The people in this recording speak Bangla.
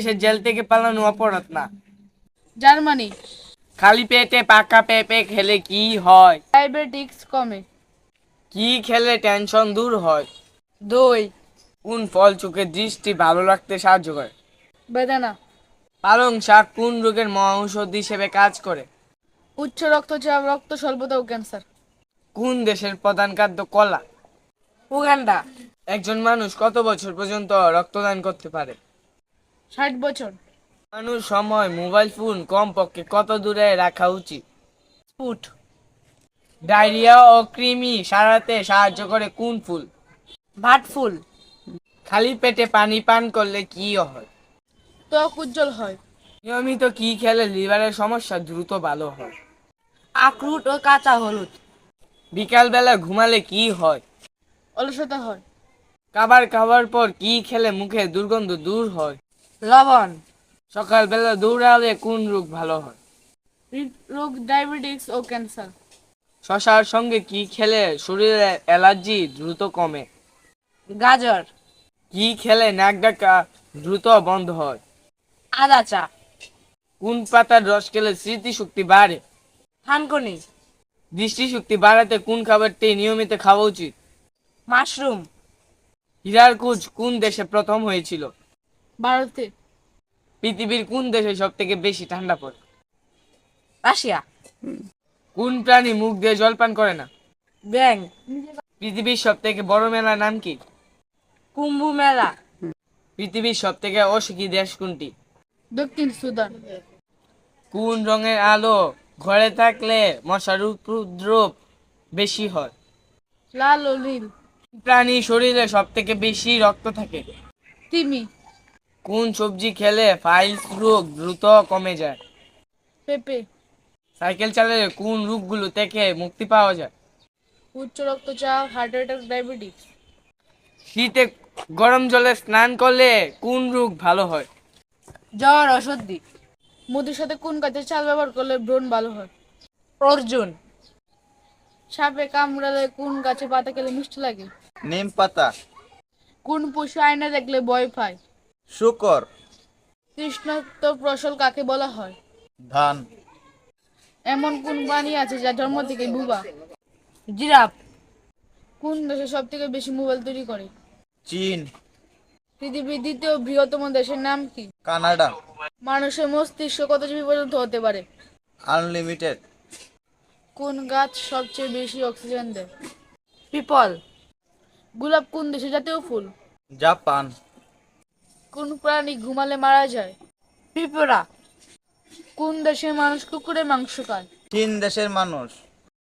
জেল থেকে পালানো অপরাধ না। জার্মানি। খালি পেটে পাকা পেঁপে খেলে কি হয়? ডায়াবেটিক্স কমে। কি খেলে টেনশন দূর হয়? দই। কোন ফল চোখের দৃষ্টি ভালো রাখতে সাহায্য করে? বেদানা। পালং শাক কোন রোগের মহৌষধ হিসেবে কাজ করে? উচ্চ রক্তচাপ রক্ত স্বল্পতা ও ক্যান্সার। কোন দেশের প্রধান খাদ্য কলা? উগান্ডা। একজন মানুষ কত বছর পর্যন্ত রক্তদান করতে পারে? ষাট বছর। মানুষ সময় মোবাইল ফোন কমপক্ষে কত দূরে রাখা উচিত? ফুট ডায়রিয়া ও কৃমি সারাতে সাহায্য করে কোন ফুল? ভাট ফুল। খালি পেটে পানি পান করলে কি হয়? ত্বক উজ্জ্বল হয়। নিয়মিত কি খেলে লিভারের সমস্যা দ্রুত ভালো হয়? আখরুট ও কাঁচা হলুদ। বিকালবেলা ঘুমালে কি হয়? অলসতা হয়। খাবার খাওয়ার পর কি খেলে মুখে দুর্গন্ধ দূর হয়? লবণ। সকালবেলা দৌড়ালে কোন রোগ ভালো হয়? রোগ ডায়াবেটিক্স ও ক্যান্সার। শশার সঙ্গে কি খেলে শরীরে অ্যালার্জি দ্রুত কমে? গাজর। কি খেলে নাক ডাকা দ্রুত বন্ধ হয়? আদা চা কোন পাতার রস খেলে স্মৃতিশক্তি বাড়ে? থানকুনি দৃষ্টিশক্তি বাড়াতে কোন খাবারটি নিয়মিত খাওয়া উচিত? মাশরুম। হীরার কুচ কোন দেশে প্রথম হয়েছিল? ভারতে। পৃথিবীর কোন দেশে সব থেকে বেশি ঠান্ডা পড়ে? রাশিয়া। কোন প্রাণী মুখ দিয়ে জল পান করে না? ব্যাং। পৃথিবীর সব থেকে বড় মেলার নাম কি? কুম্ভ মেলা। পৃথিবীর সব থেকে অসুখী দেশ কোনটি? দক্ষিণ সুদান। কোন রঙের আলো ঘরে থাকলে মশার উপদ্রব বেশি হয়? লাল ও নীল। প্রাণী শরীরে সব থেকে বেশি রক্ত থাকে? তিমি। কোন সবজি খেলে ফাইলস রোগ দ্রুত কমে যায়? পেঁপে। সাইকেল চালালে কোন রোগগুলো থেকে মুক্তি পাওয়া যায়? উচ্চ রক্তচাপ হার্ট অ্যাটাক ডায়াবেটিস শীতে গরম জলে স্নান করলে কোন রোগ ভালো হয়? জ্বর অসর্দি। মধুর সাথে কোন গাছের চাল ব্যবহার করলে ব্রণ ভালো হয়? অর্জুন। সাপে কামড়ালে কোন গাছে পাতা খেলে মিষ্টি লাগে? নিম পাতা। কোন পশু আয়না দেখলে ভয় পায়? শুকর। কৃষ্ণত্ব প্রসল কাকে বলা হয়? ধান। এমন কোন প্রাণী আছে যা জন্ম থেকে বুবা? জিরাফ। কোন দেশে সব থেকে বেশি মোবাইল তৈরি করে? চীন। পৃথিবীর দ্বিতীয় বৃহত্তম দেশের নাম কি? কানাডা। মানুষের মস্তিষ্ক কত জিবি পর্যন্ত হতে পারে? আনলিমিটেড। কোন গাছ সবচেয়ে বেশি অক্সিজেন দেয়? পিপল। গোলাপ কোন দেশে জাতীয় ফুল? জাপান। কোন প্রাণী ঘুমালে মারা যায়? পিঁপড়া কোন দেশের মানুষ কুকুরের মাংস খায়? তিন দেশের মানুষ।